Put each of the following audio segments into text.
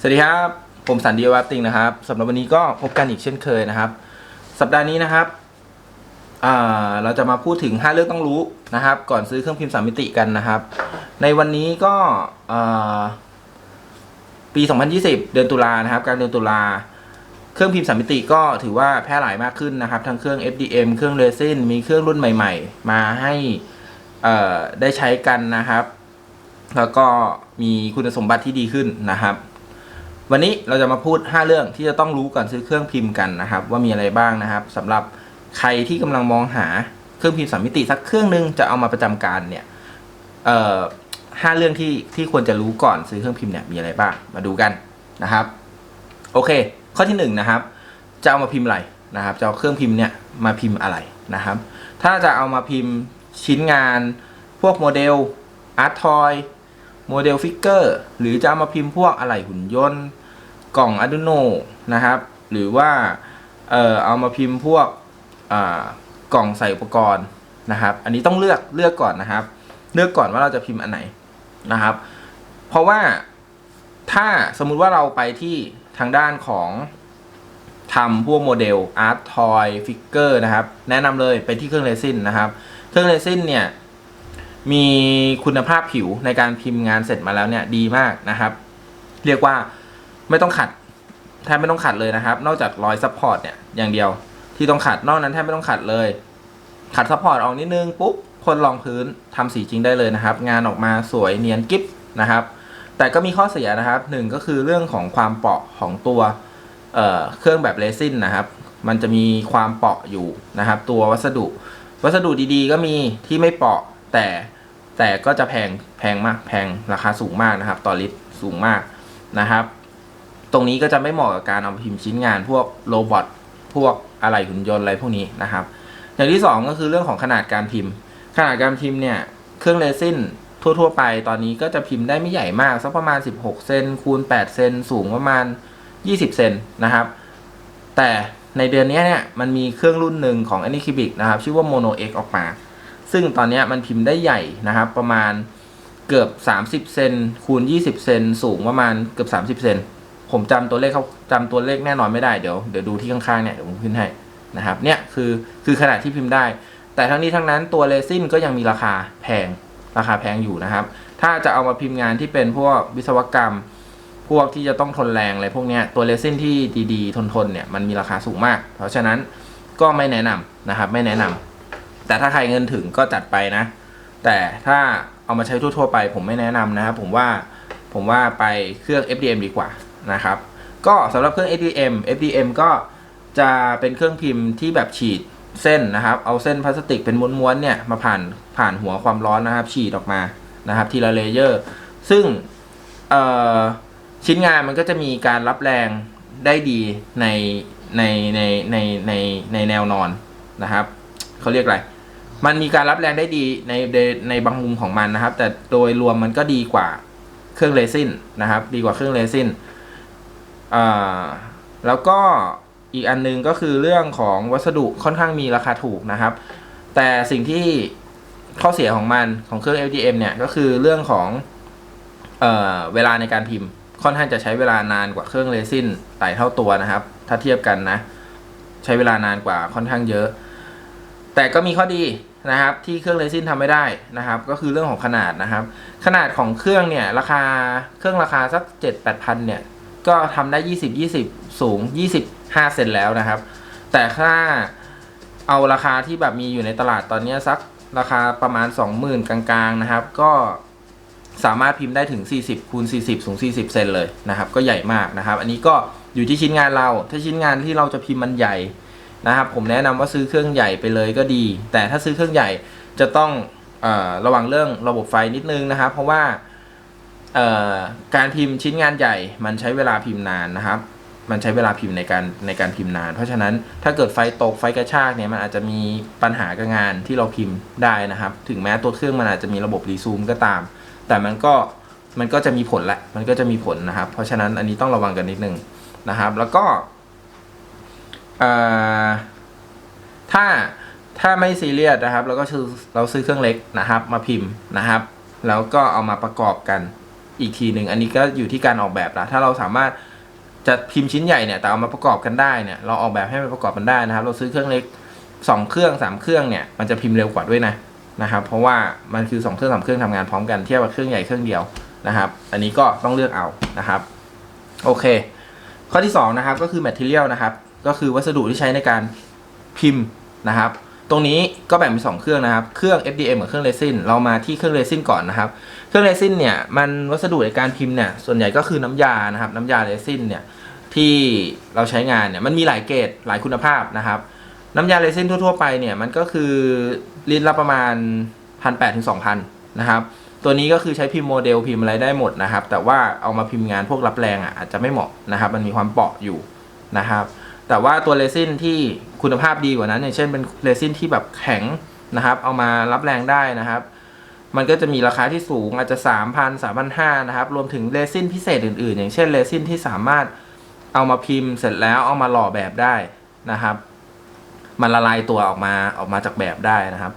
สวัสดีครับ ผมสันดีวัตติงนะครับสำหรับวันนี้ก็พบกันอีกเช่นเคยนะครับ สัปดาห์นี้นะครับเราจะมาพูดถึง 5 เรื่องต้องรู้นะครับ ก่อนซื้อเครื่องพิมพ์สามมิติกันนะครับ ในวันนี้ก็ปี 2020 เดือนตุลานะครับกลางเดือนตุลาเครื่องพิมพ์สามมิติก็ถือว่าแพร่หลายมากขึ้นนะครับ ทั้งเครื่อง FDM เครื่องเรซินมีเครื่องรุ่นใหม่ ๆ มาให้ได้ใช้กันนะครับ แล้วก็มีคุณสมบัติที่ดีขึ้นนะครับ วันนี้เราจะมาพูด 5 เรื่องที่จะต้องรู้ก่อนซื้อเครื่องพิมพ์กันนะครับ ว่ามีอะไรบ้างนะครับสำหรับใครที่กำลังมองหาเครื่องพิมพ์สามมิติสักเครื่องหนึงจะเอามาประจำการเนี่ยเอ่อห้าเรื่องที่ที่ควรจะรู้ก่อนซื้อเครื่องพิมพ์เนี่ยมีอะไรบ้างมาดูกันนะครับ โอเค ข้อที่หนึ่งนะครับจะเอามาพิมพ์อะไรนะครับจะเอาเครื่องพิมพ์เนี่ยมาพิมพ์อะไรนะครับ ถ้าจะเอามาพิมพ์ชิ้นงานพวกโมเดลอาร์ตทอยโมเดลฟิกเกอร์หรือจะเอามาพิมพ์พวกอะไหล่หุ่นยนต์ กล่อง Arduino นะครับ หรือว่าเออเอามาพิมพ์พวกกล่องใส่อุปกรณ์นะครับ อันนี้ต้องเลือกเลือกก่อนนะครับ เลือกก่อนว่าเราจะพิมพ์อันไหนนะครับ เพราะว่าถ้าสมมุติว่าเราไปที่ทางด้านของทำพวกโมเดลอาร์ตทอยฟิกเกอร์นะครับ แนะนำเลยไปที่เครื่องเรซินนะครับ เครื่องเรซินเนี่ย มีคุณภาพผิวในการพิมพ์งานเสร็จมาแล้วเนี่ยดีมากนะครับ เรียกว่า ไม่ต้องขัดแทบไม่ต้องขัดเลยนะครับ นอกจากรอยซัพพอร์ตเนี่ยอย่างเดียว ที่ต้องขัดนอกนั้นแทบไม่ต้องขัดเลย ขัดซัพพอร์ตออกนิดนึงปุ๊บพ่นรองพื้นทำสีจริงได้เลยนะครับ งานออกมาสวยเนียนกิ๊บนะครับ แต่ก็มีข้อเสียนะครับหนึ่งก็คือเรื่องของความเปราะของตัวเเครื่องแบบเรซินนะครับ มันจะมีความเปราะอยู่นะครับ ตัววัสดุ วัสดุดีๆ ก็มีที่ไม่เปราะแต่แต่ก็จะแพงแพงมากแพงราคาสูงมากนะครับ ต่อลิตรสูงมากนะครับ ตรงนี้ก็จะไม่เหมาะกับการเอาพิมพ์ชิ้นงานพวกโรบอทพวกอะไรหุ่นยนต์อะไรพวกนี้นะครับ อย่างที่สองก็คือเรื่องของขนาดการพิมพ์ ขนาดการพิมพ์เนี่ยเครื่องเรซินทั่วๆไปตอนนี้ก็จะพิมพ์ได้ไม่ใหญ่มากสักประมาณ 16 เซนคูณ 8 เซนสูงประมาณ 20 เซนนะครับ แต่ในเดือนนี้เนี่ยมันมีเครื่องรุ่นหนึ่งของ a n i c u b i c นะครับ ชื่อว่า Mono X ออกมา ซึ่งตอนนี้มันพิมพ์ได้ใหญ่นะครับ ประมาณเกือบ 30 เซนคูณ 20 เซนสูงประมาณเกือบ 30 เซน ผมจำตัวเลขเขาจำตัวเลขแน่นอนไม่ได้เดี๋ยวเดี๋ยวดูที่ข้างๆเนี่ยเดี๋ยวผมขึ้นให้นะครับเนี่ยคือคือขนาดที่พิมพ์ได้ แต่ทั้งนี้ทั้งนั้นตัวเรซินก็ยังมีราคาแพงราคาแพงอยู่นะครับ ถ้าจะเอามาพิมพ์งานที่เป็นพวกวิศวกรรม พวกที่จะต้องทนแรงอะไรพวกเนี้ยตัวเรซินที่ดีๆ ทนๆเนี่ยมันมีราคาสูงมาก เพราะฉะนั้นก็ไม่แนะนำนะครับไม่แนะนำแต่ถ้าใครเงินถึงก็จัดไปนะ แต่ถ้าเอามาใช้ทั่วๆไป ผมไม่แนะนำนะครับผมว่าผมว่าไปเครื่อง FDM ดีกว่า นะครับ ก็สำหรับเครื่อง FDM FDM ก็จะเป็นเครื่องพิมพ์ที่แบบฉีดเส้นนะครับ เอาเส้นพลาสติกเป็นม้วนๆเนี่ยมาผ่านผ่านหัวความร้อนนะครับ ฉีดออกมานะครับ ทีละเลเยอร์ ซึ่งชิ้นงานมันก็จะมีการรับแรงได้ดีในในในในในในแนวนอนนะครับเขาเรียกอะไร มันมีการรับแรงได้ดีในในบางมุมของมันนะครับ แต่โดยรวมมันก็ดีกว่าเครื่องเรซินนะครับ ดีกว่าเครื่องเรซิน อ่าแล้วก็อีกอันนึงก็คือเรื่องของวัสดุค่อนข้างมีราคาถูกนะครับ แต่สิ่งที่ข้อเสียของมันของเครื่อง LDM เนี่ยก็คือเรื่องของเอ่อเวลาในการพิมพ์ค่อนข้างจะใช้เวลานานกว่าเครื่องเรซินหลายเท่าตัวนะครับ ถ้าเทียบกันนะ ใช้เวลานานกว่าค่อนข้างเยอะ แต่ก็มีข้อดีนะครับ ที่เครื่องเรซินทำไม่ได้นะครับ ก็คือเรื่องของขนาดนะครับ ขนาดของเครื่องเนี่ยราคาเครื่องราคาสักเจ็ดแปดพันเนี่ย ก็ทำได้ยี่สิบยี่สิบสูงยี่สิบห้าเซนแล้วนะครับ แต่ถ้าเอาราคาที่แบบมีอยู่ในตลาดตอนนี้สักราคาประมาณ 20,000 กลางๆนะครับ ก็สามารถพิมพ์ได้ถึง 40คูณ40 สูง 40 เซนเลยนะครับ ก็ใหญ่มากนะครับ อันนี้ก็อยู่ที่ชิ้นงานเรา ถ้าชิ้นงานที่เราจะพิมพ์มันใหญ่นะครับ ผมแนะนำว่าซื้อเครื่องใหญ่ไปเลยก็ดี แต่ถ้าซื้อเครื่องใหญ่จะต้องอระวังเรื่องระบบไฟนิดนึงนะครับ เพราะว่า การพิมพ์ชิ้นงานใหญ่ มันใช้เวลาพิมพ์นานนะครับ มันใช้เวลาพิมพ์ในการในการพิมพ์นาน เพราะฉะนั้นถ้าเกิดไฟตกไฟกระชากเนี่ยมันอาจจะมีปัญหากับงานที่เราพิมพ์ได้นะครับ ถึงแม้ตัวเครื่องมันอาจจะมีระบบรีซูมก็ตาม แต่มันก็มันก็จะมีผลแหละ มันก็จะมีผลนะครับ เพราะฉะนั้นอันนี้ต้องระวังกันนิดนึงนะครับ แล้วก็ถ้าถ้าไม่ซีเรียสนะครับแล้วก็ซื้อเราซื้อเครื่องเล็กนะครับ มาพิมพ์นะครับ แล้วก็เอามาประกอบกัน อีกทีหนึ่งอันนี้ก็อยู่ที่การออกแบบละถ้าเราสามารถจะพิมพ์ชิ้นใหญ่เนี่ยแต่เอามาประกอบกันได้เนี่ยเราออกแบบให้มันประกอบกันได้นะครับ เราซื้อเครื่องเล็กสองเครื่องสามเครื่องเนี่ยมันจะพิมพ์เร็วกว่าด้วยนะนะครับ เพราะว่ามันคือสองเครื่องสามเครื่องทำงานพร้อมกันเทียบกับเครื่องใหญ่เครื่องเดียวนะครับ อันนี้ก็ต้องเลือกเอานะครับโอเค ข้อที่สองนะครับก็คือ material นะครับ ก็คือวัสดุที่ใช้ในการพิมพ์นะครับตรงนี้ก็แบ่งเป็นสองเครื่องนะครับ เครื่อง FDM กับเครื่องเรซิน เรามาที่เครื่องเรซินก่อนนะครับ เครื่องเรซินเนี่ยมันวัสดุในการพิมพ์เนี่ยส่วนใหญ่ก็คือน้ำยานะครับน้ำยาเรซินเนี่ยที่เราใช้งานเนี่ยมันมีหลายเกรดหลายคุณภาพนะครับน้ำยาเรซินทั่วๆไปเนี่ยมันก็คือลิตรละประมาณพันแปดถึงสองพันนะครับตัวนี้ก็คือใช้พิมพ์โมเดลพิมพ์อะไรได้หมดนะครับ แต่ว่าเอามาพิมพ์งานพวกรับแรงอะอาจจะไม่เหมาะนะครับ มันมีความเปราะอยู่นะครับ แต่ว่าตัวเรซินที่คุณภาพดีกว่านั้นอย่างเช่นเป็นเรซินที่แบบแข็งนะครับ เอามารับแรงได้นะครับ มันก็จะมีราคาที่สูงอาจจะ 3,000 3,500นะครับ รวมถึงเรซินพิเศษอื่นๆ อย่างเช่นเรซินที่สามารถเอามาพิมพ์เสร็จแล้วเอามาหล่อแบบได้นะครับ มันละลายตัวออกมาออกมาจากแบบได้นะครับ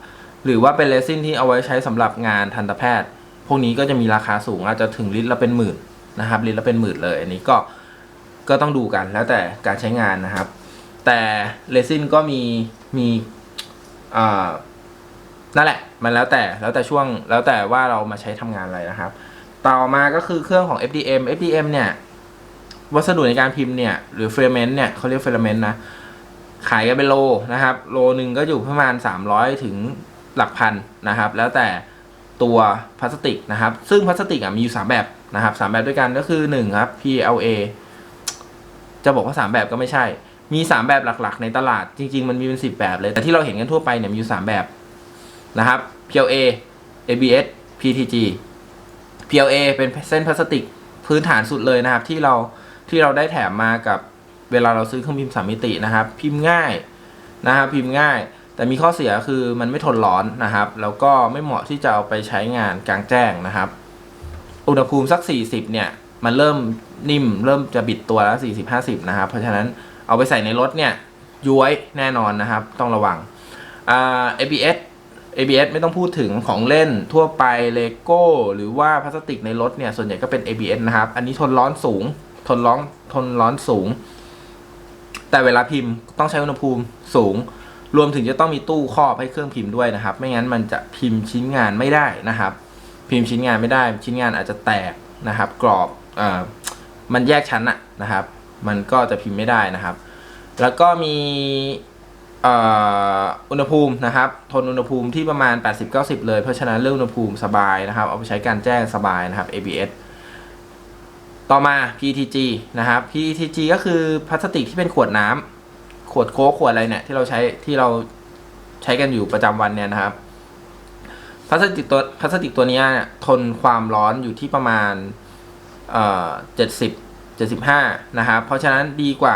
หรือว่าเป็นเรซินที่เอาไว้ใช้สำหรับงานทันตแพทย์ พวกนี้ก็จะมีราคาสูงอาจจะถึงลิตรละเป็นหมื่นนะครับ ลิตรละเป็นหมื่นเลย อันนี้ก็ก็ต้องดูกันแล้วแต่การใช้งานนะครับ แต่เรซินก็มีมีอ่า นั่นแหละ มันแล้วแต่แล้วแต่ช่วงแล้วแต่ว่าเรามาใช้ทำงานอะไรนะครับ ต่อมาก็คือเครื่องของ FDM FDM เนี่ย วัสดุในการพิมพ์เนี่ย หรือเฟรเมนต์เนี่ยเขาเรียกเฟรเมนต์นะ ขายกันเป็นโลนะครับ โลหนึ่งก็อยู่ประมาณ 300 ถึงหลักพันนะครับ แล้วแต่ตัวพลาสติกนะครับ ซึ่งพลาสติกอะมีอยู่ 3 แบบนะครับสามแบบด้วยกันก็คือ1ครับ PLA จะบอกว่า 3 แบบก็ไม่ใช่ มี 3 แบบหลักๆ ในตลาดจริง ๆ มันมีเป็น 10 แบบเลย แต่ที่เราเห็นกันทั่วไปเนี่ยมีอยู่ 3 แบบ นะครับ PLA ABS PTG PLA เป็นเส้นพลาสติกพื้นฐานสุดเลยนะครับ ที่เราที่เราได้แถมมากับเวลาเราซื้อเครื่องพิมพ์สามมิตินะครับ พิมพ์ง่ายนะครับ พิมพ์ง่าย แต่มีข้อเสียคือมันไม่ทนร้อนนะครับ แล้วก็ไม่เหมาะที่จะเอาไปใช้งานกลางแจ้งนะครับ อุณหภูมิสัก 40 เนี่ย มันเริ่มนิ่ม เริ่มจะบิดตัวแล้ว 40 50 นะครับ เพราะฉะนั้นเอาไปใส่ในรถเนี่ยย้วยแน่นอนนะครับ ต้องระวังอ่า ABS ABS ไม่ต้องพูดถึงของเล่นทั่วไปเลโก้หรือว่าพลาสติกในรถเนี่ย ส่วนใหญ่ก็เป็น ABS นะครับ อันนี้ทนร้อนสูง ทนร้อนทนร้อนสูง แต่เวลาพิมพ์ต้องใช้อุณหภูมิสูง รวมถึงจะต้องมีตู้ครอบให้เครื่องพิมพ์ด้วยนะครับ ไม่งั้นมันจะพิมพ์ชิ้นงานไม่ได้นะครับ พิมพ์ชิ้นงานไม่ได้ ชิ้นงานอาจจะแตกนะครับ กรอบอ่อมันแยกชั้นอะนะครับ มันก็จะพิมพ์ไม่ได้นะครับ แล้วก็มี อุณหภูมินะครับ ทนอุณหภูมิที่ประมาณ 80-90 เลย เพราะฉะนั้นเรื่องอุณหภูมิสบายนะครับ เอาไปใช้การแจ้งสบายนะครับ ABS ต่อมา PTG นะครับ PTG ก็คือพลาสติกที่เป็นขวดน้ำขวดโค้กขวดอะไรเนี่ยที่เราใช้ที่เราใช้กันอยู่ประจำวันเนี่ยนะครับ พลาสติกตัวพลาสติกตัวนี้เนี่ยทนความร้อนอยู่ที่ประมาณเอ่อเจ็ดสิบเจ็ดสิบห้านะครับ เพราะฉะนั้นดีกว่า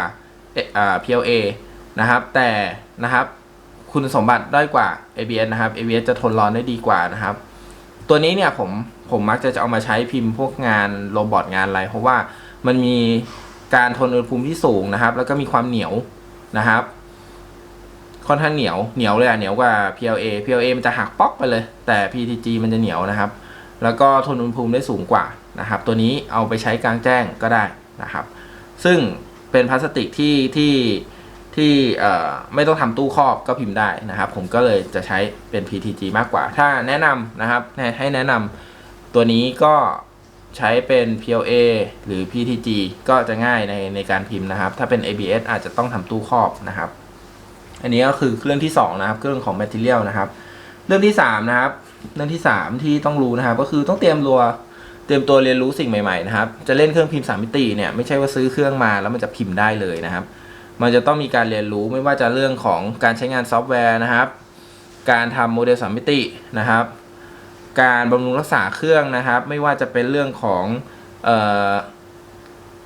เอ่อ PLA นะครับ แต่นะครับคุณสมบัติด้อยกว่า ABS นะครับ ABS จะทนร้อนได้ดีกว่านะครับ ตัวนี้เนี่ยผมผมมักจะจะเอามาใช้พิมพ์พวกงานโรบอทงานอะไร เพราะว่ามันมีการทนอุณหภูมิที่สูงนะครับ แล้วก็มีความเหนียวนะครับ ค่อนข้างเหนียวเหนียวเลยอะเหนียวกว่า PLA PLA มันจะหักป๊อกไปเลย แต่ PTG มันจะเหนียวนะครับ แล้วก็ทนอุณหภูมิได้สูงกว่านะครับ ตัวนี้เอาไปใช้กลางแจ้งก็ได้นะครับ ซึ่งเป็นพลาสติกที่ที่ ที่ไม่ต้องทำตู้ครอบก็พิมพ์ได้นะครับ ผมก็เลยจะใช้เป็น PTG มากกว่า ถ้าแนะนำนะครับให้แนะนำตัวนี้ก็ใช้เป็น PLA หรือ PTG ก็จะง่ายในในการพิมพ์นะครับ ถ้าเป็น ABS อาจจะต้องทำตู้ครอบนะครับ อันนี้ก็คือเรื่องที่สองนะครับเรื่องของ material นะครับ เรื่องที่สามนะครับเรื่องที่สามที่ต้องรู้นะครับ ก็คือต้องเตรียมตัวเตรียมตัวเรียนรู้สิ่งใหม่ๆนะครับ จะเล่นเครื่องพิมพ์สามมิติเนี่ยไม่ใช่ว่าซื้อเครื่องมาแล้วมันจะพิมพ์ได้เลยนะครับ มันจะต้องมีการเรียนรู้ไม่ว่าจะเรื่องของการใช้งานซอฟต์แวร์นะครับ การทำโมเดลสามมิตินะครับ การบำรุงรักษาเครื่องนะครับ ไม่ว่าจะเป็นเรื่องของเออ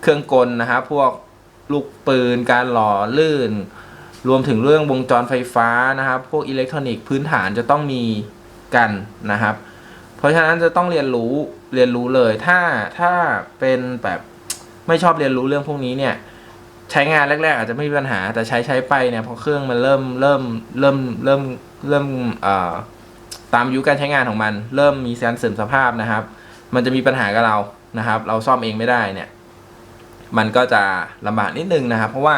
เครื่องกลนะครับ พวกลูกปืน การหล่อลื่น รวมถึงเรื่องวงจรไฟฟ้านะครับ พวกอิเล็กทรอนิกส์พื้นฐานจะต้องมีกันนะครับ เพราะฉะนั้นจะต้องเรียนรู้เรียนรู้เลยถ้าถ้าเป็นแบบไม่ชอบเรียนรู้เรื่องพวกนี้เนี่ย ใช้งานแรก ๆ อาจจะไม่มีปัญหา แต่ใช้ใช้ไปเนี่ยพอเครื่องมันเริ่มเริ่มเริ่มเริ่มเริ่มตามอายุการใช้งานของมัน เริ่มมีการเสื่อมสภาพนะครับ มันจะมีปัญหากับเรานะครับ เราซ่อมเองไม่ได้เนี่ย มันก็จะลำบากนิดนึงนะครับ เพราะว่า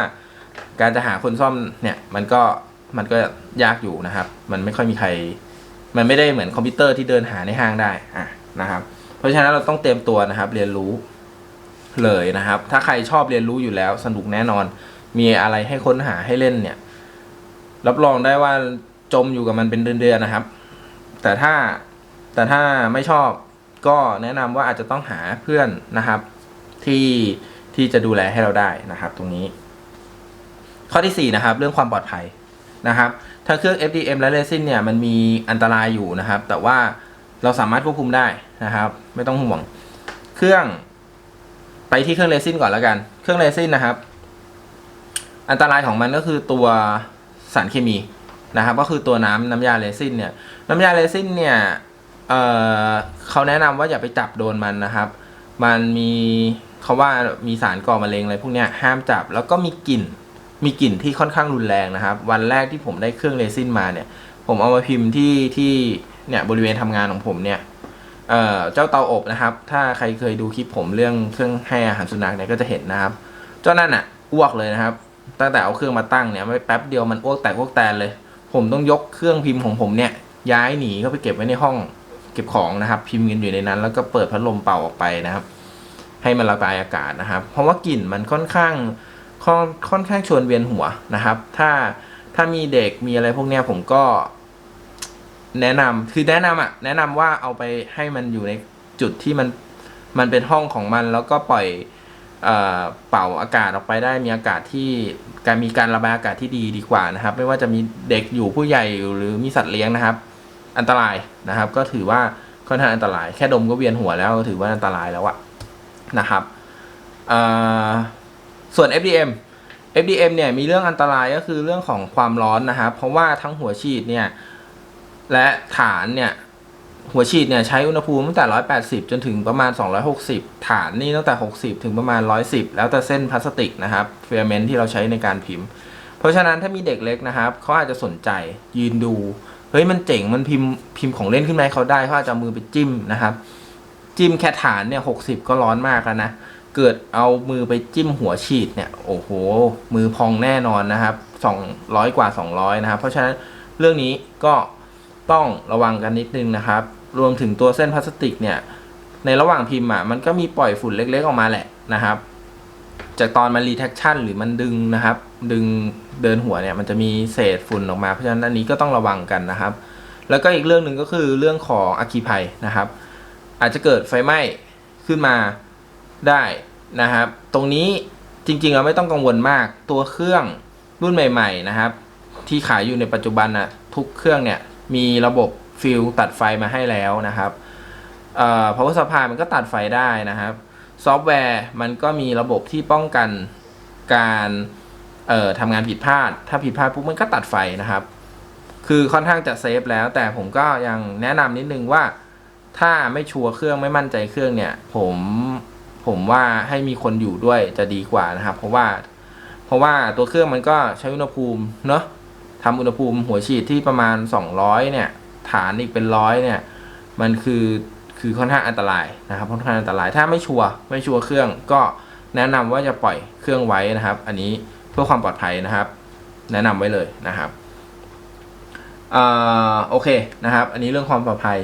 การจะหาคนซ่อมเนี่ยมันก็มันก็ยากอยู่นะครับ มันไม่ค่อยมีใคร มันไม่ได้เหมือนคอมพิวเตอร์ที่เดินหาในห้างได้อะนะครับ เพราะฉะนั้นเราต้องเตรียมตัวนะครับ เรียนรู้ เลยนะครับ ถ้าใครชอบเรียนรู้อยู่แล้วสนุกแน่นอน มีอะไรให้ค้นหาให้เล่นเนี่ย รับรองได้ว่าจมอยู่กับมันเป็นเดือนๆนะครับ แต่ถ้าแต่ถ้าไม่ชอบก็แนะนำว่าอาจจะต้องหาเพื่อนนะครับ ที่ที่จะดูแลให้เราได้นะครับ ตรงนี้ ข้อที่ 4 นะครับ เรื่องความปลอดภัยนะครับ ถ้าเครื่อง FDM และเรซินเนี่ยมันมีอันตรายอยู่นะครับ แต่ว่าเราสามารถควบคุมได้นะครับ ไม่ต้องห่วง เครื่อง ไปที่เครื่องเรซินก่อนแล้วกัน เครื่องเรซินนะครับ อันตรายของมันก็คือตัวสารเคมีนะครับ ก็คือตัวน้ำน้ำยาเรซินเนี่ย น้ำยาเรซินเนี่ยเเขาแนะนำว่าอย่าไปจับโดนมันนะครับ มันมีเขาว่ามีสารก่อมะเร็งอะไรพวกเนี้ยห้ามจับแล้วก็มีกลิ่นมีกลิ่นที่ค่อนข้างรุนแรงนะครับ วันแรกที่ผมได้เครื่องเรซินมาเนี่ย ผมเอามาพิมพ์ที่ที่เนี่ยบริเวณทำงานของผมเนี่ย เอ่อเจ้าเตาอบนะครับ ถ้าใครเคยดูคลิปผมเรื่องเครื่องให้อาหารสุนัขเนี่ยก็จะเห็นนะครับ เจ้านั่นอะอ้วกเลยนะครับ ตั้งแต่เอาเครื่องมาตั้งเนี่ยไม่แป๊บเดียวมันอ้วกแตกอ้วกแตนเลย ผมต้องยกเครื่องพิมพ์ของผมเนี่ยย้ายหนีเข้าไปเก็บไว้ในห้องเก็บของนะครับ พิมพ์กันอยู่ในนั้น แล้วก็เปิดพัดลมเป่าออกไปนะครับ ให้มันระบายอากาศนะครับ เพราะว่ากลิ่นมันค่อนข้างค่อนค่อนข้างชวนเวียนหัวนะครับ ถ้าถ้ามีเด็กมีอะไรพวกเนี้ยผมก็ แนะนำคือแนะนำอะ แนะนำว่าเอาไปให้มันอยู่ในจุดที่มันมันเป็นห้องของมันแล้วก็ปล่อยเอ่อเป่าอากาศออกไปได้มีอากาศที่การมีการระบายอากาศที่ดีดีกว่านะครับ ไม่ว่าจะมีเด็กอยู่ผู้ใหญ่อยู่หรือมีสัตว์เลี้ยงนะครับ อันตรายนะครับ ก็ถือว่าค่อนข้างอันตราย แค่ดมก็เวียนหัวแล้วถือว่าอันตรายแล้วอะนะครับส่วน FDM FDM เนี่ยมีเรื่องอันตรายก็คือเรื่องของความร้อนนะครับ เพราะว่าทั้งหัวฉีดเนี่ย และฐานเนี่ยหัวฉีดเนี่ยใช้อุณหภูมิตั้งแต่ 180 จนถึงประมาณ 260 ฐานนี่ตั้งแต่ 60 ถึงประมาณ 110 แล้วแต่เส้นพลาสติกนะครับเฟิลาเมนที่เราใช้ในการพิมพ์ เพราะฉะนั้นถ้ามีเด็กเล็กนะครับเขาอาจจะสนใจยืนดู เฮ้ยมันเจ๋งมันพิมพ์พิมพ์ของเล่นขึ้นมาเขาได้เขาอาจจะมือไปจิ้มนะครับ จิ้มแค่ฐานเนี่ย 60 ก็ร้อนมากแล้วนะ เกิดเอามือไปจิ้มหัวฉีดเนี่ยโอ้โห มือพองแน่นอนนะครับ 200 กว่า 200 นะครับเพราะฉะนั้นเรื่องนี้ก็ ต้องระวังกันนิดนึงนะครับ รวมถึงตัวเส้นพลาสติกเนี่ย ในระหว่างพิมพ์อะมันก็มีปล่อยฝุ่นเล็กๆออกมาแหละนะครับ จากตอนมันรีแทคชั่นหรือมันดึงนะครับ ดึงเดินหัวเนี่ยมันจะมีเศษฝุ่นออกมาเพราะฉะนั้นอันนี้ก็ต้องระวังกันนะครับ แล้วก็อีกเรื่องหนึ่งก็คือเรื่องของอัคคีภัยนะครับ อาจจะเกิดไฟไหม้ขึ้นมาได้นะครับ ตรงนี้จริงๆเราไม่ต้องกังวลมากตัวเครื่องรุ่นใหม่ ๆ นะครับ ที่ขายอยู่ในปัจจุบันนะทุกเครื่องเนี่ย มีระบบฟิลตัดไฟมาให้แล้วนะครับเอ่อ power supply มันก็ตัดไฟได้นะครับ ซอฟต์แวร์มันก็มีระบบที่ป้องกันการเอ่อทำงานผิดพลาด ถ้าผิดพลาดปุ๊บมันก็ตัดไฟนะครับ คือค่อนข้างจะเซฟแล้ว แต่ผมก็ยังแนะนำนิดนึงว่า ถ้าไม่ชัวร์เครื่องไม่มั่นใจเครื่องเนี่ย ผมผมว่าให้มีคนอยู่ด้วยจะดีกว่านะครับ เพราะว่า เพราะว่าตัวเครื่องมันก็ใช้อุณหภูมิเนาะ ทำอุณหภูมิหัวฉีดที่ประมาณ 200 เนี่ย ฐานอีกเป็นร้อยเนี่ย มันคือคือค่อนข้างอันตรายนะครับค่อนข้างอันตรายถ้าไม่ชัวร์ไม่ชัวร์เครื่องก็แนะนำว่าจะปล่อยเครื่องไว้นะครับ อันนี้เพื่อความปลอดภัยนะครับ แนะนำไว้เลยนะครับอ่าโอเคนะครับ อันนี้เรื่องความปลอดภัย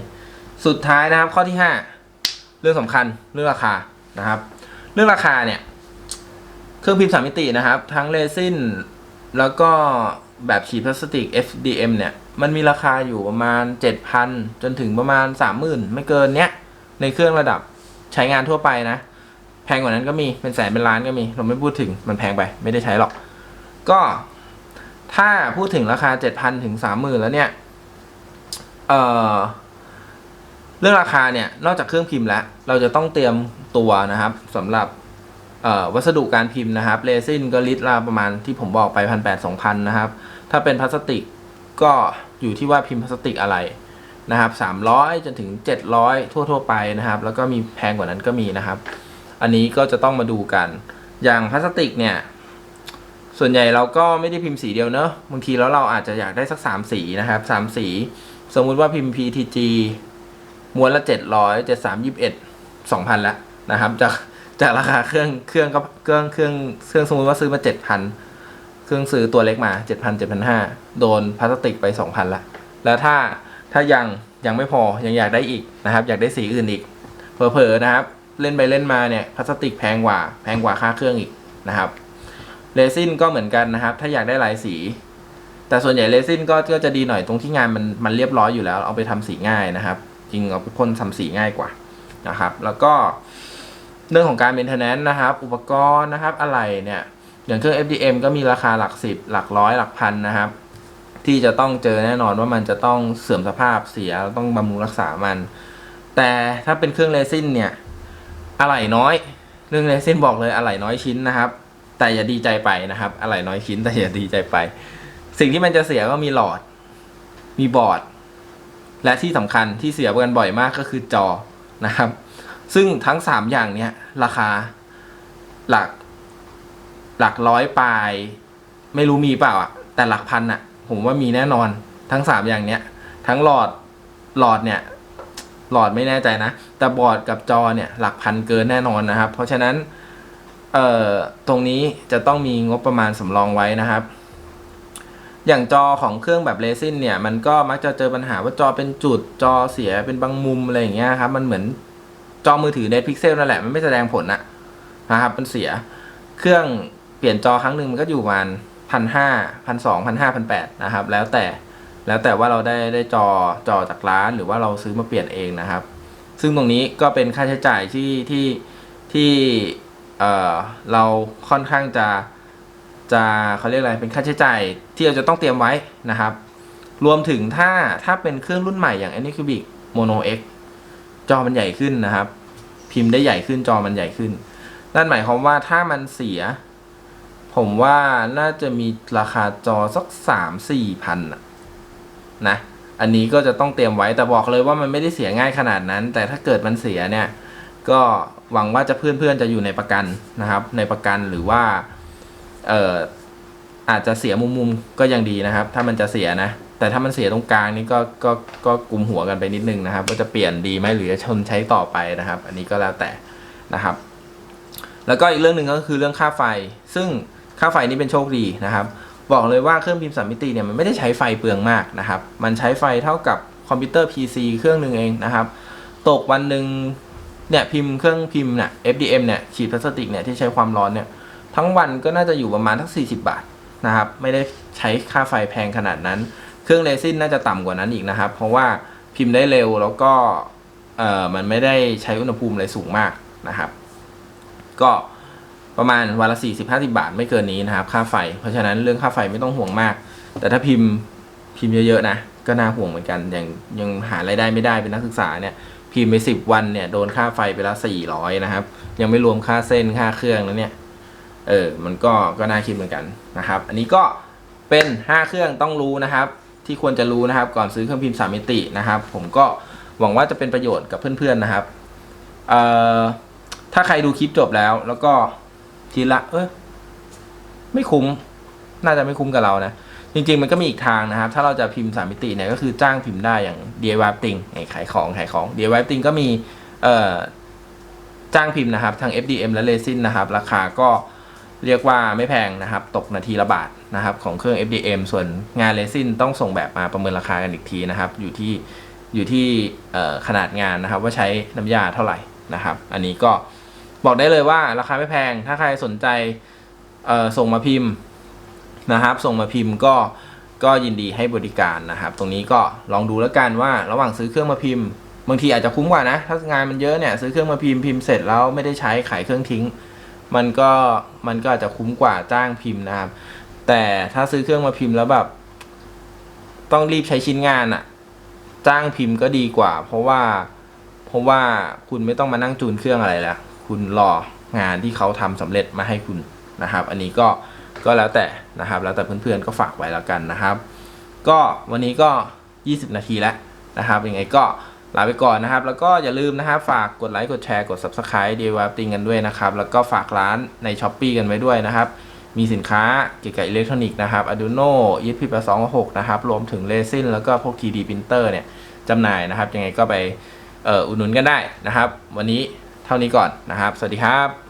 สุดท้ายนะครับข้อที่ 5 เรื่องสำคัญเรื่องราคานะครับ เรื่องราคาเนี่ย เครื่องพิมพ์สามมิตินะครับ ทั้งเรซินแล้วก็ แบบฉีดพลาสติก FDM เนี่ย มันมีราคาอยู่ประมาณ 7,000 จนถึงประมาณ 30,000 ไม่เกินเนี้ย ในเครื่องระดับใช้งานทั่วไปนะ แพงกว่านั้นก็มีเป็นแสนเป็นล้านก็มี เราไม่พูดถึงมันแพงไป ไม่ได้ใช้หรอก ก็ถ้าพูดถึงราคา 7,000 ถึง 30,000 แล้วเนี่ย เอ่อ เรื่องราคาเนี่ย นอกจากเครื่องพิมพ์แล้ว เราจะต้องเตรียมตัวนะครับสำหรับ วัสดุการพิมพ์นะครับเรซินก็ลิตรละประมาณที่ผมบอกไปพันแปดสองพันนะครับ ถ้าเป็นพลาสติกก็อยู่ที่ว่าพิมพ์พลาสติกอะไรนะครับสามร้อยจนถึงเจ็ดร้อยทั่ว ๆ ไปนะครับ แล้วก็มีแพงกว่านั้นก็มีนะครับ อันนี้ก็จะต้องมาดูกัน อย่างพลาสติกเนี่ย ส่วนใหญ่เราก็ไม่ได้พิมพ์สีเดียวเนอะบางทีแล้วเราอาจจะอยากได้สักสามสีนะครับสามสี สมมุติว่าพิมพ์ PTG ม้วนละเจ็ดร้อยเจ็ดสามยี่สิบเอ็ดสองพันละนะครับจาก จากราคาเครื่องเครื่องก็เครื่องเครื่องเครื่องสมมติว่าซื้อมาเจ็ดพันเครื่องซื้อตัวเล็กมาเจ็ดพันเจ็ดพันห้าโดนพลาสติกไปสองพันละแล้วถ้าถ้ายังยังไม่พอยังอยากได้อีกนะครับ อยากได้สีอื่นอีกเผลอๆนะครับ เล่นไปเล่นมาเนี่ยพลาสติกแพงกว่าแพงกว่าค่าเครื่องอีกนะครับเรซินก็เหมือนกันนะครับ ถ้าอยากได้หลายสี แต่ส่วนใหญ่เรซินก็ก็จะดีหน่อยตรงที่งานมันมันเรียบร้อยอยู่แล้ว เอาไปทำสีง่ายนะครับ จริงเอาไปพ่นทำสีง่ายกว่านะครับ แล้วก็ เรื่องของการเมนเทนแนนซ์นะครับ อุปกรณ์นะครับ อะไรเนี่ย อย่างเครื่อง FDM ก็มีราคาหลักสิบหลักร้อยหลักพันนะครับ ที่จะต้องเจอแน่นอนว่ามันจะต้องเสื่อมสภาพเสียต้องบำรุงรักษามัน แต่ถ้าเป็นเครื่องเรซินเนี่ยอะไหล่น้อย เรื่องเรซินบอกเลยอะไหล่น้อยชิ้นนะครับ แต่อย่าดีใจไปนะครับ อะไหล่น้อยชิ้นแต่อย่าดีใจไป สิ่งที่มันจะเสียก็มีหลอด มีบอร์ด และที่สำคัญที่เสียกันบ่อยมากก็คือจอนะครับ ซึ่งทั้งสามอย่างเนี้ยราคาหลักหลักร้อยปลาย ไม่รู้มีเปล่าอะแต่หลักพันอะผมว่ามีแน่นอนทั้งสามอย่างเนี้ย ทั้งหลอดหลอดเนี่ย หลอดไม่แน่ใจนะ แต่บอร์ดกับจอเนี่ย หลักพันเกินแน่นอนนะครับ เพราะฉะนั้นเอ่อตรงนี้จะต้องมีงบประมาณสำรองไว้นะครับ อย่างจอของเครื่องแบบเรซินเนี่ย มันก็มักจะเจอปัญหาว่าจอเป็นจุดจอเสียเป็นบางมุมอะไรอย่างเงี้ยครับ มันเหมือน จอมือถือในพิกเซลนั่นแหละมันไม่แสดงผลนะนะครับมันเสียเครื่องเปลี่ยนจอครั้งหนึ่งมันก็อยู่ประมาณพันห้าพันสองพันห้าพันแปดนะครับ แล้วแต่แล้วแต่ว่าเราได้ได้จอจอจากร้านหรือว่าเราซื้อมาเปลี่ยนเองนะครับ ซึ่งตรงนี้ก็เป็นค่าใช้จ่ายที่ที่ที่เอ่อเราค่อนข้างจะจะเขาเรียกอะไรเป็นค่าใช้จ่ายที่เราจะต้องเตรียมไว้นะครับ รวมถึงถ้าถ้าเป็นเครื่องรุ่นใหม่อย่าง Anycubic Mono X จอมันใหญ่ขึ้นนะครับ พิมพ์ได้ใหญ่ขึ้นจอมันใหญ่ขึ้น นั่นหมายความว่าถ้ามันเสีย ผมว่าน่าจะมีราคาจอสักสามสี่พันนะ อันนี้ก็จะต้องเตรียมไว้แต่บอกเลยว่ามันไม่ได้เสียง่ายขนาดนั้น แต่ถ้าเกิดมันเสียเนี่ย ก็หวังว่าจะเพื่อนๆจะอยู่ในประกันนะครับ ในประกันหรือว่าเอ่ออาจจะเสียมุมๆก็ยังดีนะครับ ถ้ามันจะเสียนะ แต่ถ้ามันเสียตรงกลางนี่ก็ก็ก็กลุ่มหัวกันไปนิดนึงนะครับว่าจะเปลี่ยนดีไหมหรือจะชนใช้ต่อไปนะครับ อันนี้ก็แล้วแต่นะครับ แล้วก็อีกเรื่องหนึ่งก็คือเรื่องค่าไฟ ซึ่งค่าไฟนี่เป็นโชคดีนะครับ บอกเลยว่าเครื่องพิมพ์สามมิติเนี่ยมันไม่ได้ใช้ไฟเปลืองมากนะครับ มันใช้ไฟเท่ากับคอมพิวเตอร์ PC เครื่องหนึ่งเองนะครับ ตกวันหนึ่งเนี่ยพิมพ์เครื่องพิมพ์เนี่ย FDM เนี่ยฉีดพลาสติกเนี่ยที่ใช้ความร้อนเนี่ยทั้งวันก็น่าจะอยู่ประมาณทั้ง40 บาทนะครับ ไม่ได้ใช้ค่าไฟแพงขนาดนั้น เครื่องเรซินน่าจะต่ำกว่านั้นอีกนะครับ เพราะว่าพิมพ์ได้เร็วแล้วก็เออมันไม่ได้ใช้อุณหภูมิอะไรสูงมากนะครับ ก็ประมาณวันละ40 50 บาทไม่เกินนี้นะครับ ค่าไฟ เพราะฉะนั้นเรื่องค่าไฟไม่ต้องห่วงมาก แต่ถ้าพิมพ์พิมพ์เยอะๆนะก็น่าห่วงเหมือนกันอย่างยังหารายได้ไม่ได้เป็นนักศึกษาเนี่ยพิมพ์ไป10วันเนี่ยโดนค่าไฟไปละ400นะครับ ยังไม่รวมค่าเส้นค่าเครื่องแล้วเนี่ยเออมันก็ก็น่าคิดเหมือนกันนะครับ อันนี้ก็เป็น 5 เครื่องต้องรู้นะครับ ที่ควรจะรู้นะครับ ก่อนซื้อเครื่องพิมพ์สามมิตินะครับ ผมก็หวังว่าจะเป็นประโยชน์กับเพื่อนๆนะครับเอ่อถ้าใครดูคลิปจบแล้ว แล้วก็ทีละ เออไม่คุ้ม น่าจะไม่คุ้มกับเรานะจริงๆมันก็มีอีกทางนะครับ ถ้าเราจะพิมพ์สามมิติเนี่ยก็คือจ้างพิมพ์ได้อย่าง DIY Printing ขายของขายของ DIY Printing ก็มีเอ่อจ้างพิมพ์นะครับ ทั้ง FDM และ Resin นะครับ ราคาก็ เรียกว่าไม่แพงนะครับ ตกนาทีละบาทนะครับของเครื่อง FDM ส่วนงาน Resin ต้องส่งแบบมาประเมินราคากันอีกทีนะครับ อยู่ที่อยู่ที่ขนาดงานนะครับ ว่าใช้น้ำยาเท่าไหร่นะครับ อันนี้ก็บอกได้เลยว่าราคาไม่แพง ถ้าใครสนใจส่งมาพิมพ์นะครับ ส่งมาพิมพ์ก็ก็ยินดีให้บริการนะครับ ตรงนี้ก็ลองดูแล้วกันว่าระหว่างซื้อเครื่องมาพิมพ์บางทีอาจจะคุ้มกว่านะ ถ้างานมันเยอะเนี่ยซื้อเครื่องมาพิมพ์พิมพ์เสร็จแล้วไม่ได้ใช้ขายเครื่องทิ้ง มันก็มันก็อาจจะคุ้มกว่าจ้างพิมพ์นะครับ แต่ถ้าซื้อเครื่องมาพิมพ์แล้วแบบ ต้องรีบใช้ชิ้นงานอะจ้างพิมพ์ก็ดีกว่า เพราะว่าเพราะว่าคุณไม่ต้องมานั่งจูนเครื่องอะไรแล้วคุณรองานที่เขาทำสำเร็จมาให้คุณนะครับ อันนี้ก็ก็แล้วแต่นะครับ แล้วแต่เพื่อนๆก็ฝากไว้แล้วกันนะครับ ก็วันนี้ก็ 20 นาทีแล้วนะครับยังไงก็ ลาไปก่อนนะครับ แล้วก็อย่าลืมนะครับ ฝากกดไลค์กดแชร์กด Subscribe d i y t i n g กันด้วยนะครับ แล้วก็ฝากร้านใน s h อ p e e กันไว้ด้วยนะครับ มีสินค้าเกี่ยวกับอิเล็กทรอนิกส์นะครับ Arduino ESP 826นะครับรวมถึงเรซินแล้วก็พวก 3D printer เนี่ยจำหน่ายนะครับ ยังไงก็ไปอออุดหนุนกันได้นะครับ วันนี้เท่านี้ก่อนนะครับ สวัสดีครับ